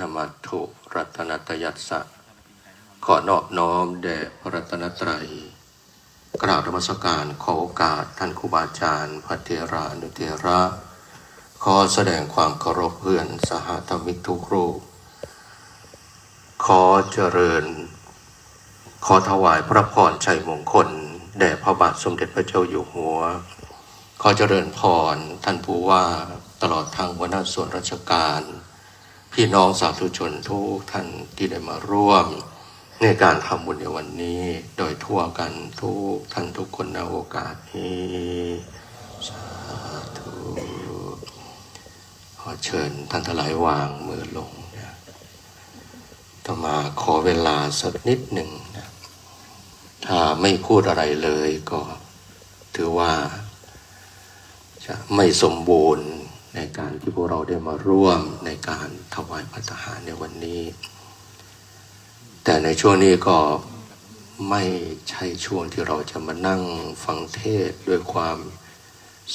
นามัตถุรัตนตยัสสะ ขอนอบน้อมแด่พระรัตนตรัย กราบธรรมสการขอโอกาสท่านครูบาอาจารย์พระเทรานุเทระ ขอแสดงความเคารพเพื่อนสหธรรมิกทุกรูป ขอเจริญ ขอถวายพระพรชัยมงคล แด่พระบาทสมเด็จพระเจ้าอยู่หัว ขอเจริญพรท่านผู้ว่าตลอดทางหัวหน้าส่วนราชการ พี่น้องสาธุชนทุกท่านที่ได้มาร่วม ในการทำบุญในวันนี้ โดยทั่วกันทุกท่านทุกคนในโอกาสนี้สาธุขอเชิญท่านทลายวางมือลงนะต่อมาขอเวลาสักนิดหนึ่งนะถ้าไม่พูดอะไรเลยก็ถือว่าจะไม่สมบูรณ์ ในการที่พวกเราได้มาร่วมในการถวายพระทหารในวันนี้ แต่ในช่วงนี้ก็ไม่ใช่ช่วงที่เราจะมานั่งฟังเทศด้วยความ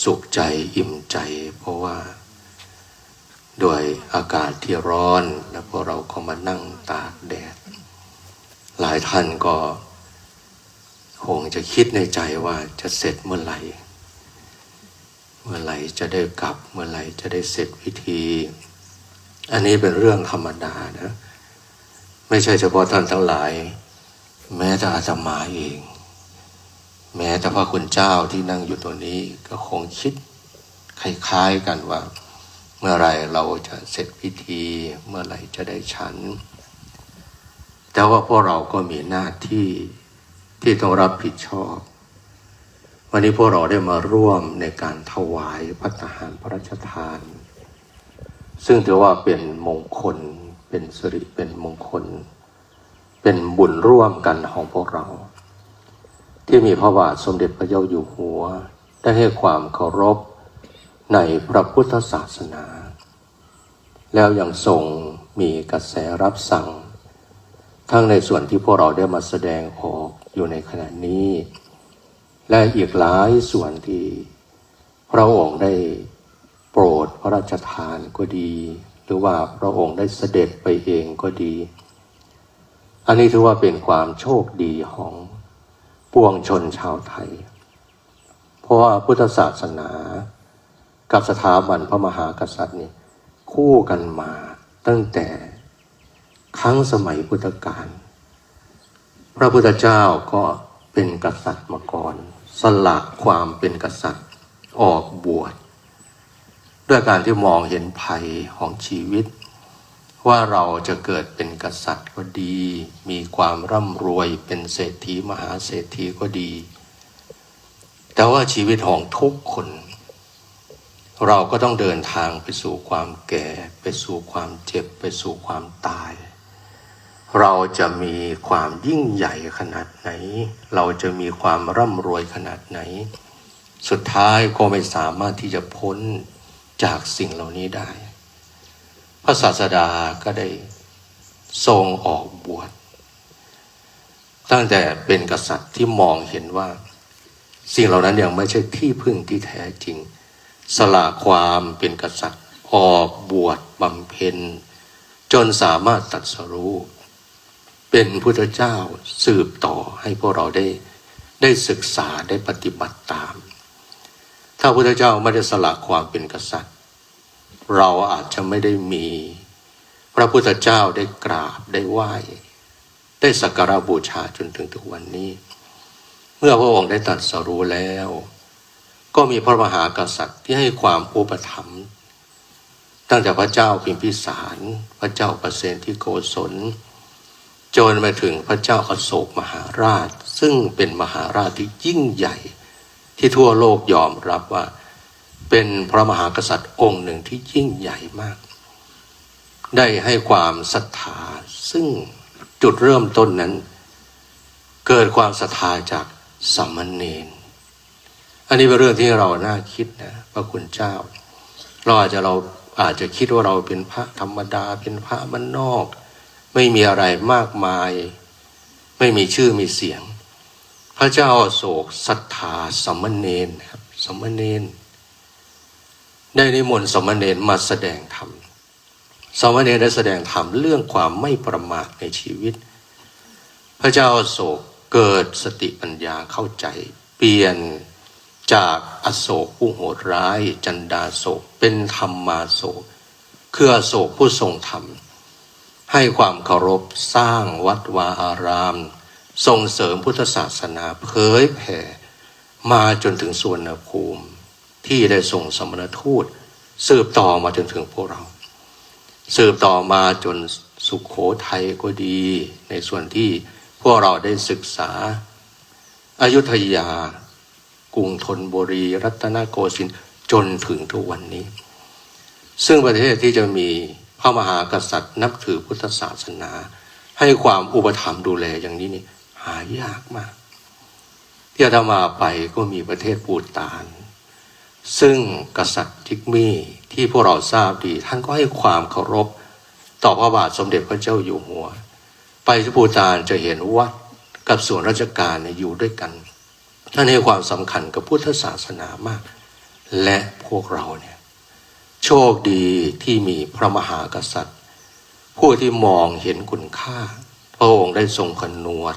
สุขใจอิ่มใจ เพราะว่าด้วยอากาศที่ร้อนและพวกเราก็มานั่งตากแดด หลายท่านก็คงจะคิดในใจว่าจะเสร็จเมื่อไหร่ มื่อไหร่จะได้กลับ เมื่อไหร่จะได้เสร็จพิธี อันนี้เป็นเรื่องธรรมดานะ ไม่ใช่เฉพาะท่านทั้งหลาย แม้แต่อาตมาเอง แม้แต่พระคุณเจ้าที่นั่งอยู่ตัวนี้ก็คงคิดคล้ายๆกันว่า เมื่อไรเราจะเสร็จพิธี เมื่อไหร่จะได้ฉัน แต่ว่าพวกเราก็มีหน้าที่ที่ต้องรับผิดชอบ วันนี้พวกเราได้มาร่วมในการถวายพระทหารพระราชทาน ซึ่งถือว่าเป็นมงคล เป็นสิริ เป็นมงคล เป็นบุญร่วมกันของพวกเรา ที่มีพระบาทสมเด็จพระเจ้าอยู่หัว ได้ให้ความเคารพในพระพุทธศาสนา แล้วยังทรงมีกระแสรับสั่ง ทั้งในส่วนที่พวกเราได้มาแสดงออกอยู่ในขณะนี้ และอีกหลายส่วนที่พระองค์ได้โปรดพระราชทานก็ดี หรือว่าพระองค์ได้เสด็จไปเองก็ดี อันนี้ถือว่าเป็นความโชคดีของปวงชนชาวไทย เพราะว่าพุทธศาสนากับสถาบันพระมหากษัตริย์นี่คู่กันมาตั้งแต่ครั้งสมัยพุทธกาลพระพุทธเจ้าก็เป็นกษัตริย์มาก่อน สละความเป็นกษัตริย์ออกบวชด้วยการที่มองเห็นภัยของชีวิต ว่าเราจะเกิดเป็นกษัตริย์ก็ดี มีความร่ำรวยเป็นเศรษฐีมหาเศรษฐีก็ดี แต่ว่าชีวิตของทุกคน เราก็ต้องเดินทางไปสู่ความแก่ ไปสู่ความเจ็บ ไปสู่ความตาย เราจะมีความยิ่งใหญ่ขนาดไหน เราจะมีความร่ำรวยขนาดไหน สุดท้ายก็ไม่สามารถที่จะพ้นจากสิ่งเหล่านี้ได้ พระศาสดาก็ได้ทรงออกบวชตั้งแต่เป็นกษัตริย์ที่มองเห็นว่า สิ่งเหล่านั้นยังไม่ใช่ที่พึ่งที่แท้จริง สละความเป็นกษัตริย์ออกบวชบำเพ็ญ จนสามารถตัดสรู้ เป็นพุทธเจ้าสืบต่อให้พวกเราได้ ได้ศึกษาได้ปฏิบัติตาม ถ้าพุทธเจ้าไม่ได้สละความเป็นกษัตริย์ เราอาจจะไม่ได้มี พระพุทธเจ้าได้กราบได้ไหว้ ได้สักการะบูชาจนถึงทุกวันนี้ เมื่อพระองค์ได้ตรัสรู้แล้ว ก็มีพระมหากษัตริย์ที่ให้ความอุปถัมภ์ตั้งแต่พระเจ้าพิมพิสาร พระเจ้าประเสนที่โกศล จนมาถึงพระเจ้าอโศกมหาราช ซึ่งเป็นมหาราชที่ยิ่งใหญ่ ที่ทั่วโลกยอมรับว่า เป็นพระมหากษัตริย์องค์หนึ่งที่ยิ่งใหญ่มาก ได้ให้ความศรัทธาซึ่งจุดเริ่มต้นนั้น เกิดความศรัทธาจากสามเณรอันนี้เป็นเรื่องที่เราน่าคิดนะพระคุณเจ้า เราอาจจะเราอาจจะคิดว่าเราเป็นพระธรรมดาเป็นพระมันนอก ไม่มีอะไรมากมาย ไม่มีชื่อมีเสียง พระเจ้าโศกศรัทธาสามเณรนครับสามเณรได้นิมนต์สามเณรมาแสดงธรรมสามเณรได้แสดงธรรมเรื่องความไม่ประมาทในชีวิต พระเจ้าโศกเกิดสติปัญญาเข้าใจ เปลี่ยนจากอโศกผู้โหดร้าย จันดาโศกเป็นธรรมมาโศกคืออโศกผู้ทรงธรรม ให้ความเคารพสร้างวัดวาอาราม ส่งเสริมพุทธศาสนาเผยแผ่ มาจนถึงส่วนภูมิ ที่ได้ส่งสมณทูต สืบต่อมาจนถึงพวกเรา สืบต่อมาจนสุขโขทัยก็ดี ในส่วนที่พวกเราได้ศึกษาอายุทยา กรุงธนบุรี รัตนโกสินทร์จนถึงทุกวันนี้ ซึ่งประเทศที่จะมี พระมหากษัตริย์ นับถือพุทธศาสนา ให้ความอุปถัมภ์ดูแลอย่างนี้นี่หายากมาก ที่อาตมาไปก็มีประเทศปูตาน ซึ่งกษัตริย์จิกมี่ที่พวกเราทราบดี ท่านก็ให้ความเคารพต่อพระบาทสมเด็จพระเจ้าอยู่หัว ไปที่ปูตานจะเห็นวัดกับส่วนราชการเนี่ยอยู่ด้วยกันท่านให้ความสำคัญกับพุทธศาสนามาก และพวกเราเนี่ย โชคดีที่มีพระมหากษัตริย์ ผู้ที่มองเห็นคุณค่า พระองค์ได้ทรงขนวด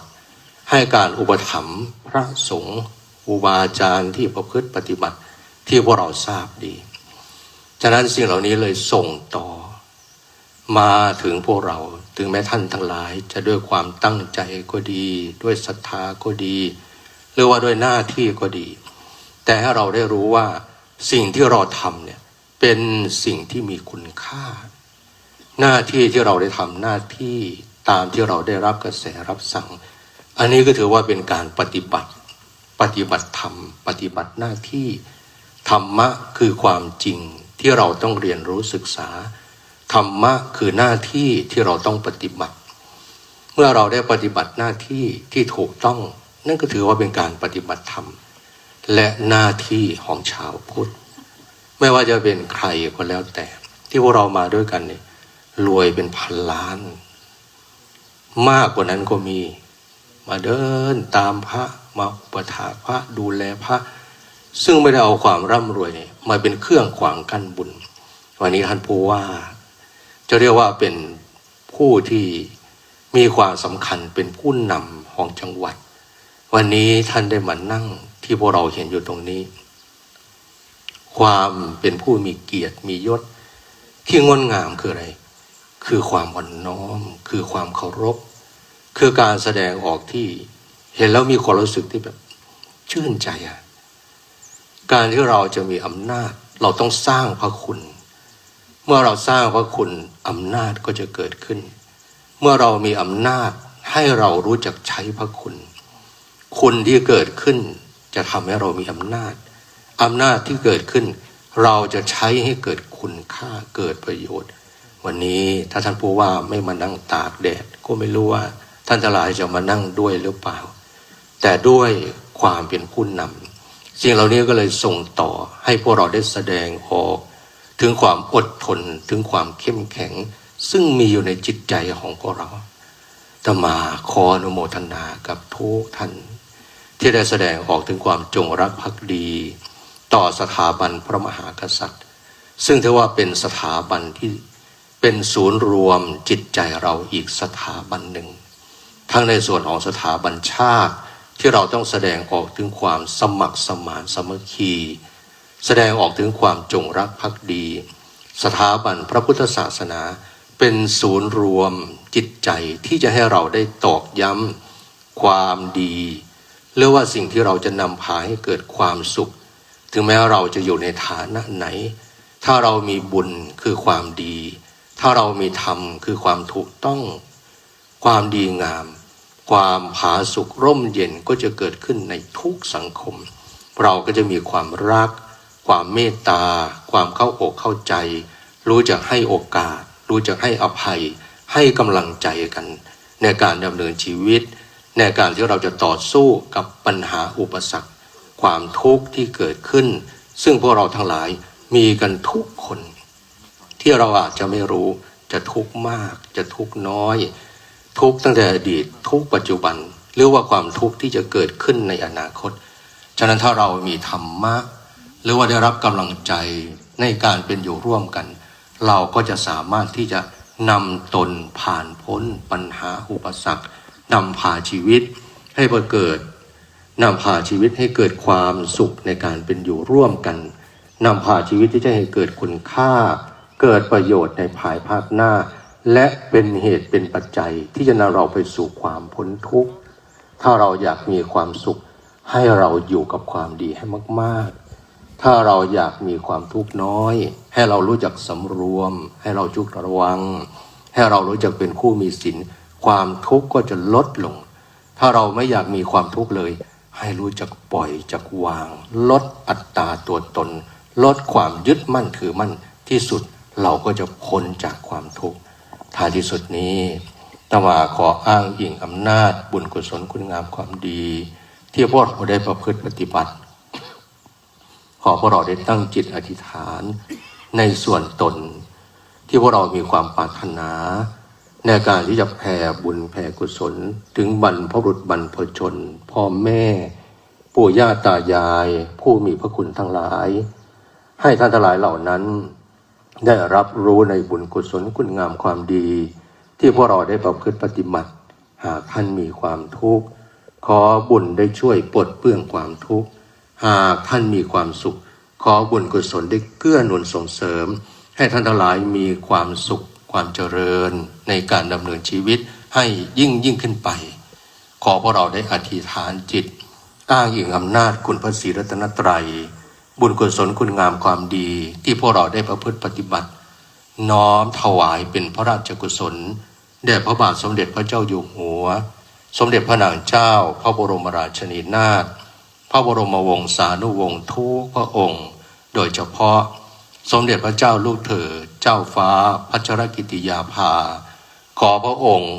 ให้การอุปถัมภ์พระสงฆ์อุบาจารย์ที่ประพฤติปฏิบัติที่พวกเราทราบดี ฉะนั้นสิ่งเหล่านี้เลยส่งต่อ มาถึงพวกเราถึงแม้ท่านทั้งหลายจะด้วยความตั้งใจก็ดี ด้วยศรัทธาก็ดี หรือว่าด้วยหน้าที่ก็ดี แต่ให้เราได้รู้ว่าสิ่งที่เราทำเนี่ย เป็นสิ่งที่มีคุณค่า หน้าที่ที่เราได้ทำหน้าที่ตามที่เราได้รับกระแสรับสั่ง อันนี้ก็ถือว่าเป็นการปฏิบัติ ปฏิบัติธรรม ปฏิบัติหน้าที่ธรรมะคือความจริงที่เราต้องเรียนรู้ศึกษาธรรมะคือหน้าที่ที่เราต้องปฏิบัติ เมื่อเราได้ปฏิบัติหน้าที่ที่ถูกต้อง นั่นก็ถือว่าเป็นการปฏิบัติธรรม และหน้าที่ของชาวพุทธ ไม่ว่าจะเป็นใครก็แล้วแต่ ที่พวกเรามาด้วยกันเนี่ยรวยเป็นพันล้าน มากกว่านั้นก็มี มาเดินตามพระมาอุปถาพระดูแลพระ ซึ่งไม่ได้เอาความร่ำรวยเนี่ยมาเป็นเครื่องขวางกั้นบุญ วันนี้ท่านผู้ว่า จะเรียกว่าเป็นผู้ที่มีความสำคัญเป็นผู้นำของจังหวัด วันนี้ท่านได้มานั่งที่พวกเราเห็นอยู่ตรงนี้ ความเป็นผู้มีเกียรติมียศ ที่งดงามคืออะไร คือความอ่อนน้อม คือความเคารพ คือการแสดงออกที่เห็นแล้วมีความรู้สึกที่แบบชื่นใจอะการที่เราจะมีอำนาจ เราต้องสร้างพระคุณ เมื่อเราสร้างพระคุณอำนาจก็จะเกิดขึ้น เมื่อเรามีอำนาจให้เรารู้จักใช้พระคุณ คุณที่เกิดขึ้นจะทำให้เรามีอำนาจ อำนาจที่เกิดขึ้น เราจะใช้ให้เกิดคุณค่าเกิดประโยชน์ วันนี้ถ้าท่านผู้ว่าไม่มานั่งตากแดดก็ไม่รู้ว่าท่านทั้งหลายจะมานั่งด้วยหรือเปล่า แต่ด้วยความเป็นผู้นำสิ่งเหล่านี้ก็เลยส่งต่อให้พวกเราได้แสดงออก ถึงความอดทนถึงความเข้มแข็ง ซึ่งมีอยู่ในจิตใจของพวกเราตมาขออนุโมทนากับทุกท่านที่ได้แสดงออกถึงความจงรักภักดี ต่อสถาบันพระมหากษัตริย์ ซึ่งถือว่าเป็นสถาบันที่เป็นศูนย์รวมจิตใจเราอีกสถาบันหนึ่ง ทั้งในส่วนของสถาบันชาติที่เราต้องแสดงออกถึงความสมัครสมานสมัคคี แสดงออกถึงความจงรักภักดี สถาบันพระพุทธศาสนา เป็นศูนย์รวมจิตใจที่จะให้เราได้ตอกย้ำความดีหรือว่าสิ่งที่เราจะนำพาให้เกิดความสุข ถึงแม้เราจะอยู่ในฐานะไหน ถ้าเรามีบุญคือความดี ถ้าเรามีธรรมคือความถูกต้อง ความดีงาม ความผาสุกร่มเย็นก็จะเกิดขึ้นในทุกสังคม เราก็จะมีความรัก ความเมตตา ความเข้าอกเข้าใจ รู้จักให้โอกาส รู้จักให้อภัย ให้กำลังใจกัน ในการดำเนินชีวิต ในการที่เราจะต่อสู้กับปัญหาอุปสรรค ความทุกข์ที่เกิดขึ้น ซึ่งพวกเราทั้งหลายมีกันทุกคน ที่เราอาจจะไม่รู้จะทุกข์มาก จะทุกข์น้อย ทุกตั้งแต่อดีตทุกปัจจุบัน หรือว่าความทุกข์ที่จะเกิดขึ้นในอนาคต ฉะนั้นถ้าเรามีธรรมะหรือว่าได้รับกำลังใจในการเป็นอยู่ร่วมกัน เราก็จะสามารถที่จะนำตนผ่านพ้นปัญหาอุปสรรคนำพาชีวิตให้เกิด นำพาชีวิตให้เกิดความสุขในการเป็นอยู่ร่วมกันนำพาชีวิตที่จะให้เกิดคุณค่า เกิดประโยชน์ในภายภาคหน้า และเป็นเหตุเป็นปัจจัยที่จะนำเราไปสู่ความพ้นทุกข์ ถ้าเราอยากมีความสุข ให้เราอยู่กับความดีให้มาก ๆ ถ้าเราอยากมีความทุกข์น้อย ให้เรารู้จักสำรวม ให้เราจุกระวัง ให้เรารู้จักเป็นคู่มีศีลความทุกข์ก็จะลดลง ถ้าเราไม่อยากมีความทุกข์เลย ให้รู้จักปล่อยจักวาง ลดอัตตาตัวตน ลดความยึดมั่นถือมั่นที่สุดเราก็จะพ้นจากความทุกข์ท้ายที่สุดนี้ตมาขออ้างอิงอำนาจ บุญกุศลคุณงามความดี ที่พวกเราได้ประพฤติปฏิบัติ ขอพวกเราได้ตั้งจิตอธิษฐานในส่วนตน ที่พวกเรามีความปรารถนา ในการที่จะแผ่บุญแผ่กุศล ถึงบรรพบุรุษบรรพชน พ่อแม่ ปู่ย่าตายาย ผู้มีพระคุณทั้งหลาย ให้ท่านทั้งหลายเหล่านั้น ได้รับรู้ในบุญกุศลคุณงามความดี ที่พวกเราได้ประพฤติปฏิบัติ หากท่านมีความทุกข์ขอบุญได้ช่วยปลดเปลื้องความทุกข์หากท่านมีความสุข ขอบุญกุศลได้เกื้อหนุนส่งเสริม ให้ท่านทั้งหลายมีความสุข ความเจริญในการดำเนินชีวิตให้ยิ่งยิ่งขึ้นไป ขอพวกเราได้อธิษฐานจิต อ้างอิงอำนาจคุณพระศรีรัตนตรัย บุญกุศลคุณงามความดีที่พวกเราได้ประพฤติปฏิบัติ น้อมถวายเป็นพระราชกุศลแด่พระบาทสมเด็จพระเจ้าอยู่หัว สมเด็จพระนางเจ้า พระบรมราชินีนาถพระบรมวงศานุวงศ์ทุกพระองค์ โดยเฉพาะ สมเด็จพระเจ้าลูกเธอเจ้าฟ้าพัชรกิติยาภา ขอพระองค์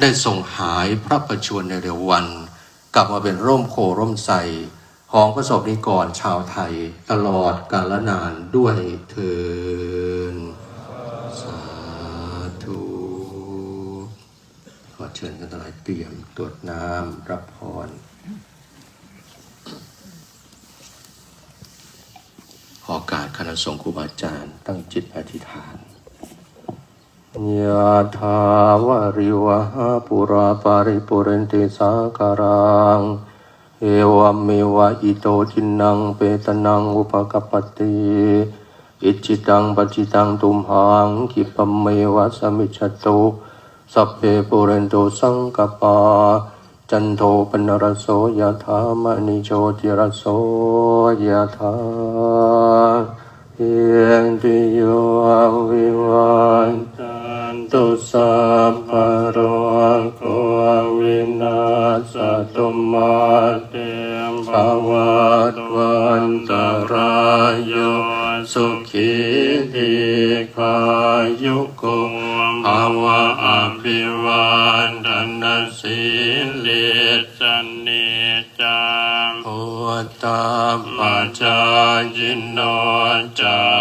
ได้ทรงหายพระประชวรในเร็ววัน กลับมาเป็นร่มโพร่มใสของประสบนิกรชาวไทยตลอดกาลนานด้วยเทินสาธุขอเชิญท่านทลายเตรียมตรวจน้ำรับพร ขอการคณะสงฆ์ครูบาอาจารย์ ตั้งจิตอธิษฐานยะถาวาริวหาปุราปาริปุเรนติสาการัง เอวเมวะอิโตจินังเปตนังอุปกปปติอิจิตังปจิตังตุมหังคิปเมวะสมิจฉตุสัพเพปุเรนโตสังกปา จันโทปนรโสยะถามณิโชติรโสยะถาเยนติโยวิวันตันตุสัพพะโรโควินาสตุมาเตมภวัตวันตรายโยสุขีทีขายุโกภาวะอภิวันดนสิ ตาปัจจายินโนจา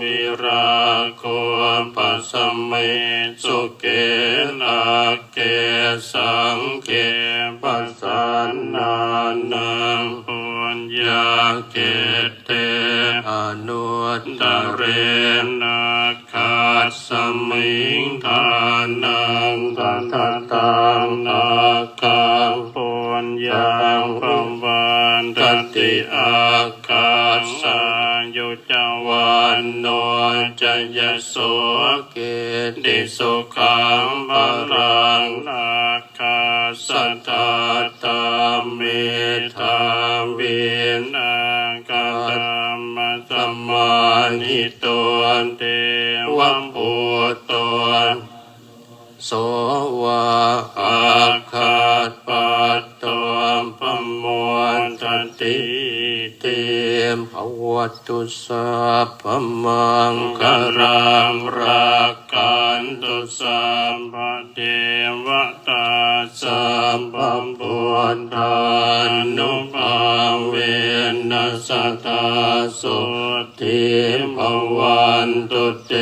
วิราโคปัสสเมสุเกนาเกสังเกปัสสันนานังปุญญาเกเตอนุตตเรนักขัสสมิงทานังตัตตังนา ยโสเกติสุขังบารังนาคาสัทธาตามิทาวินาคาตมะสมมานิตัวเตวัมปุตตัวโสวะอาคาตปาปมวนตติ ภวตุสัพพมังกคารังรักกันตุสัมปเทวตาสัมปปุทธานุภาเวนัสตาสุติภวันตุเต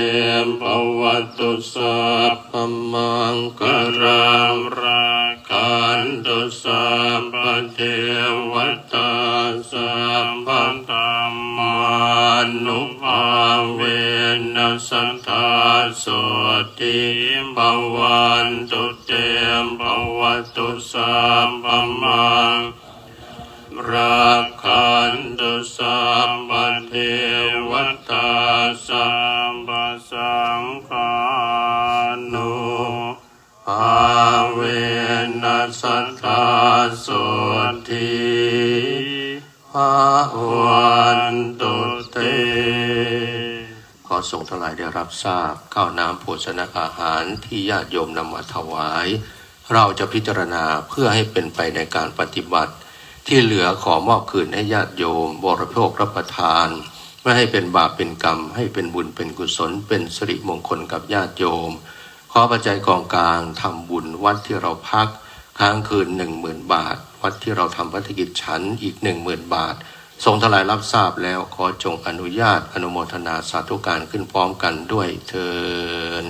มภวตุสัพพมังกคารังรัก ขันตุสัมปเทวตาสัมปัตตมานุภาเวนัสตาสุติภวันตุเตมภวตุสัมปมังรักขันตุสัมปเทวตาสัมปสังฆานุอาเว นัสตาสุทีภาวันตุเต ขอส่งทั้งหลายได้รับทราบข้าวน้ำโภชนะอาหารที่ญาติโยมนำมาถวาย เราจะพิจารณาเพื่อให้เป็นไปในการปฏิบัติ ที่เหลือขอมอบคืนให้ญาติโยม บริโภครับประทานไม่ให้เป็นบาปเป็นกรรม ให้เป็นบุญเป็นกุศล เป็นสิริมงคลกับญาติโยม ขอปัจจัยกองกลางทำบุญวัดที่เราพัก ค้างคืนหนึ่งหมื่นบาท วัดที่เราทำพัฒกิจฉันอีกหนึ่งหมื่นบาท ทรงทลายรับทราบแล้วขอจงอนุญาตอนุโมทนาสาธุการขึ้นพร้อมกันด้วยเทิน